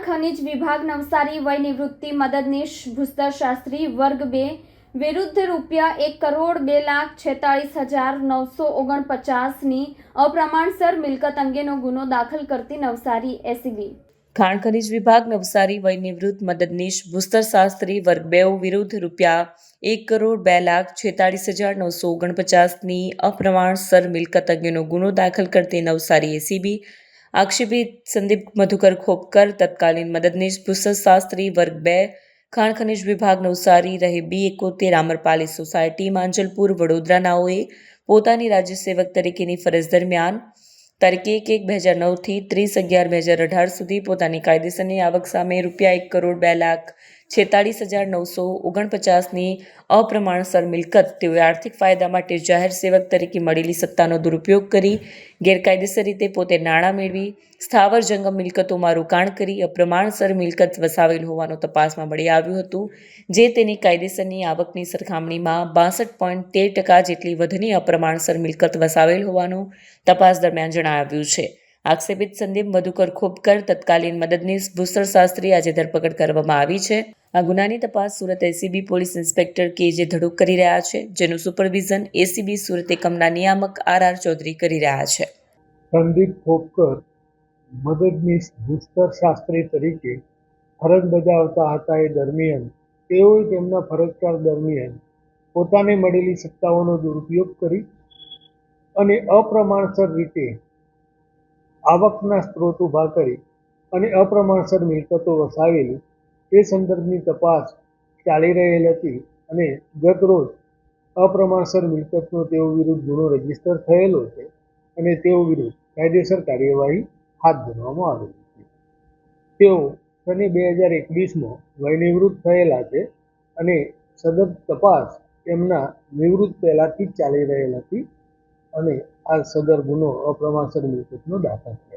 ખનિજ વિભાગ નવસારી વય નિવૃત્તિ મદદનીશ ભૂસ્તર શાસ્ત્રી વર્ગ બે વિરુદ્ધ રૂપિયા એક કરોડ બે લાખ છેતાળીસ હજાર નવસો ઓગણપચાસની અપ્રમાણસર મિલકત અંગેનો ગુનો દાખલ કરતી નવસારી એસીબી ખાણ ખનીજ વિભાગ નવસારી વય નિવૃત્ત મદદનીશ ભૂસ્તર શાસ્ત્રી વર્ગ બે વિરુદ્ધ રૂપિયા એક કરોડ બે લાખ છેતાળીસ હજાર નવસો ઓગણપચાસની અપ્રમાણસર મિલકત અંગેનો ગુનો દાખલ કરતી નવસારી એસીબી આક્ષેપી સંદીપ મધુકર ખોપકર તત્કાલીન મદદનીશ ભૂષણ શાસ્ત્રી વર્ગ બે, ખાણ ખનીજ વિભાગ નવસારી રહે બી એકોતેર આમરપાલી સોસાયટી, માંજલપુર, વડોદરાનાઓએ પોતાની રાજ્ય સેવક તરીકેની ફરજ દરમિયાન તારીખ એક એક, બે હજાર નવથી ત્રીસ, અગિયાર, બે હજાર અઢાર સુધી પોતાની કાયદેસરની આવક સામે રૂપિયા એક કરોડ બે લાખ છેતાળીસ હજાર નવસો ઓગણપચાસની અપ્રમાણસર મિલકત તેઓએ આર્થિક ફાયદા માટે જાહેર સેવક તરીકે મળેલી સત્તાનો દુરુપયોગ કરી, ગેરકાયદેસર રીતે પોતે નાણાં મેળવી, સ્થાવર જંગમ મિલકતોમાં રોકાણ કરી અપ્રમાણસર મિલકત વસાવેલ હોવાનું તપાસમાં મળી આવ્યું હતું, જે તેની કાયદેસરની આવકની સરખામણીમાં બાસઠ પોઈન્ટ તેર ટકા જેટલી વધની અપ્રમાણસર મિલકત વસાવેલ હોવાનું તપાસ દરમિયાન જણાવ્યું છે. આક્ષેપિત સંદીપ મધુકર ખોપકર તત્કાલીન મદદનીશ ભૂસ્તર શાસ્ત્રી આજે ધરપકડ કરવામાં આવી છે. આ ગુનાની તપાસ સુરત એસીબી પોલીસ ઇન્સ્પેક્ટર કે જે ધડુક કરી રહ્યા છે, જેનું સુપરવિઝન એસીબી સુરત એકમના નિયામક આર આર ચૌધરી કરી રહ્યા છે. સંદીપ ખોપકર મદદનીશ ભૂસ્તર શાસ્ત્રી તરીકે ફરજ બજાવતા હતા એ દરમિયાન, તેઓએ તેમના ફરજકાળ દરમિયાન પોતાને મળેલી સત્તાઓનો દુરુપયોગ કરી અને અપ્રમાણસર રીતે આવકના સ્ત્રોત ઊભા કરી અને અપ્રમાણસર મિલકતો વસાવેલી તે સંદર્ભની તપાસ ચાલી રહેલ હતી અને ગત રોજ અપ્રમાણસર મિલકતનો તેઓ વિરુદ્ધ ગુનો રજિસ્ટર થયેલો છે અને તેઓ વિરુદ્ધ કાયદેસર કાર્યવાહી હાથ ધરવામાં આવેલી છે. તેઓ સને બે હજાર એકવીસમાં વયનિવૃત્ત થયેલા છે અને સતત તપાસ તેમના નિવૃત્ત પહેલાંથી જ ચાલી રહેલ હતી અને આ સદર ગુનો અપ્રમાણસર મિલકતનો દાખલ થયેલ